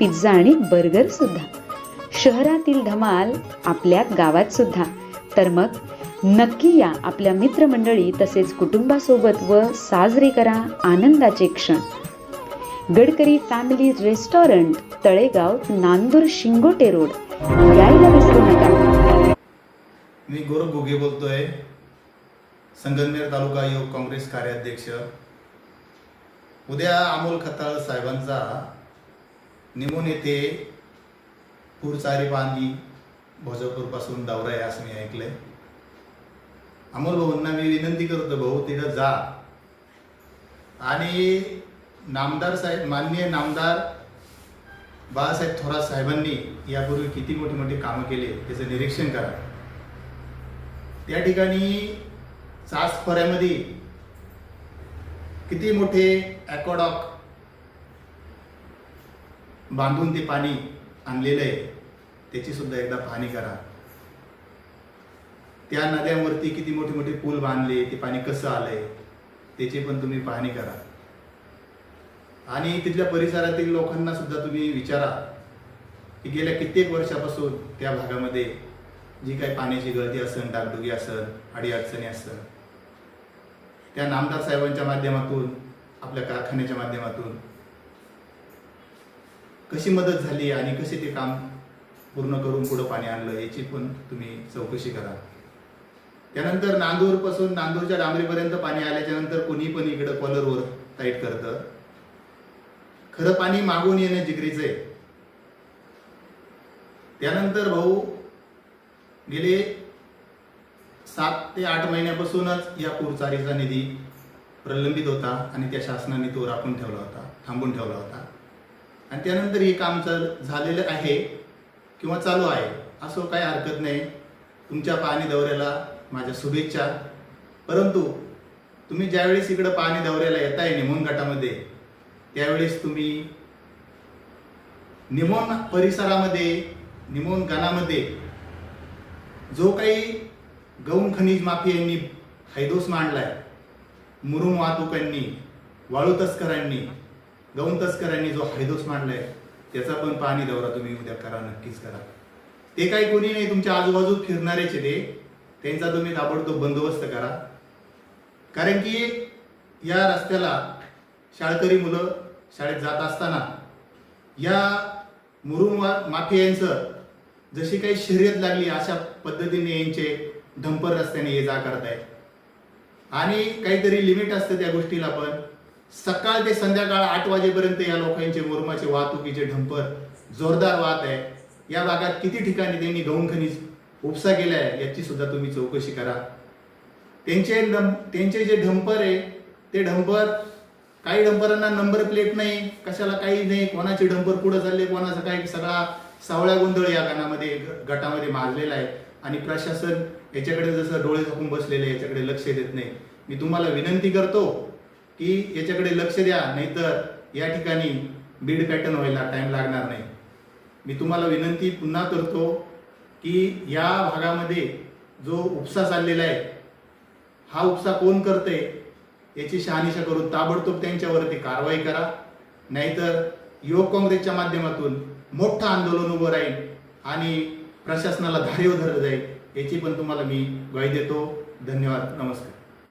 Pizza आणि burger सुद्धा. शहरातील धमाल आपल्या गावात सुद्धा. तर मग नक्की या आपल्या मित्रमंडळी तसेच कुटुंबासोबत व साजरे करा आनंदाचे क्षण. Gadkari family restaurant Talegaon Nandur Shingote road. यायला विसरू नका. मी गौरव घुगे बोलतोय. संगमनेर तालुका युवक काँग्रेस कार्याध्यक्ष. उद्या अमोल खताळ साहेबांचा निमून येथे पूरचारी पाणी भोजपूरपासून दौरा आहे असं मी ऐकलंय. अमोल भाऊंना मी विनंती करतो भाऊ तिथं जा. आणि नामदार साहेब माननीय नामदार बाळासाहेब थोरात साहेबांनी यापूर्वी किती मोठी मोठी कामं केली त्याचं निरीक्षण करा. त्या ठिकाणी चास किती मोठे ॲकॉडॉक बांधून ते पाणी आणलेलं आहे त्याची सुद्धा एकदा पाहणी करा. त्या नद्यांवरती किती मोठे मोठे पूल बांधले ते पाणी कसं आलंय त्याची पण तुम्ही पाहणी करा. आणि तिथल्या परिसरातील लोकांना सुद्धा तुम्ही विचारा की गेल्या कित्येक वर्षापासून त्या भागामध्ये जी काही पाण्याची गळती असेल डागडुगी असेल अडीअडचणी असेल त्या नामदार साहेबांच्या माध्यमातून आपल्या कारखान्याच्या माध्यमातून कशी मदत झाली आणि कसे ते काम पूर्ण करून पुढं पाणी आणलं याची पण तुम्ही चौकशी करा. त्यानंतर नांदूरपासून नांदूरच्या डांबरीपर्यंत पाणी आल्याच्यानंतर कोणी पण इकडं कॉलरवर टाईट करतं. खरं पाणी मागून येणं जिगरीचं आहे. त्यानंतर भाऊ गेले सात ते आठ महिन्यापासूनच या पूरचारीचा निधी प्रलंबित होता आणि त्या शासनाने तो राखून ठेवला होता थांबून ठेवला होता. आणि त्यानंतर हे काम चाल झालेलं आहे किंवा चालू आहे असं काही हरकत नाही. तुमच्या पाणी दौऱ्याला माझ्या शुभेच्छा. परंतु तुम्ही ज्यावेळेस इकडं पाणी दौऱ्याला येताय निमोन गटामध्ये त्यावेळेस तुम्ही निमोन परिसरामध्ये निमोन गणामध्ये जो काही गौण खनिज माफियांनी हैदोस मांडलाय मुरुम वाहतुकांनी वाळू तस्करांनी गौण तस्करांनी जो हैदोस मांडलाय त्याचा पण पाणी दौरा तुम्ही उद्या करा नक्कीच करा. ते काही कोणी नाही तुमच्या आजूबाजू फिरणारेच आहे ते. त्यांचा तुम्ही ताबडतोब बंदोबस्त करा. कारण की या रस्त्याला शाळकरी मुलं शाळेत जात असताना या मुरुम वा- माफियांचं जशी काही शर्यत लागली अशा पद्धतीने यांचे ढंपर रस्त्याने ये जा करतायत. आणि काहीतरी लिमिट असतं त्या गोष्टीला पण. सकाळ ते संध्याकाळ आठ वाजेपर्यंत या लोकांचे मुरमाचे वाहतुकीचे ढंपर जोरदार वाहत आहे. या भागात किती ठिकाणी त्यांनी गौण खनिज उपसा केला आहे याची सुद्धा तुम्ही चौकशी करा. त्यांचे त्यांचे जे ढंपर आहे ते ढंपर काही डंपरांना नंबर प्लेट नाही कशाला काही नाही कोणाचे ढंपर पुढे चालले कोणाचा काही सगळा सावळ्या गोंधळ या गाणामध्ये ग- गटामध्ये माजलेला आहे. आणि प्रशासन याच्याकडे जसं डोळे झाकून बसलेले याच्याकडे लक्ष देत नाही. मी तुम्हाला विनंती करतो की याच्याकडे लक्ष द्या नाहीतर या ठिकाणी बीड पॅटर्न व्हायला टाईम लागणार नाही. मी तुम्हाला विनंती पुन्हा करतो की या भागामध्ये जो उपसा चाललेला आहे हा उपसा कोण करते याची शहानिशा करून ताबडतोब त्यांच्यावरती कारवाई करा. नाहीतर युवक काँग्रेसच्या माध्यमातून मोठं आंदोलन उभं राहील आणि प्रशासनाला धारेव धरलं जाईल याची पण तुम्हाला मी ग्वाही देतो. धन्यवाद. नमस्कार.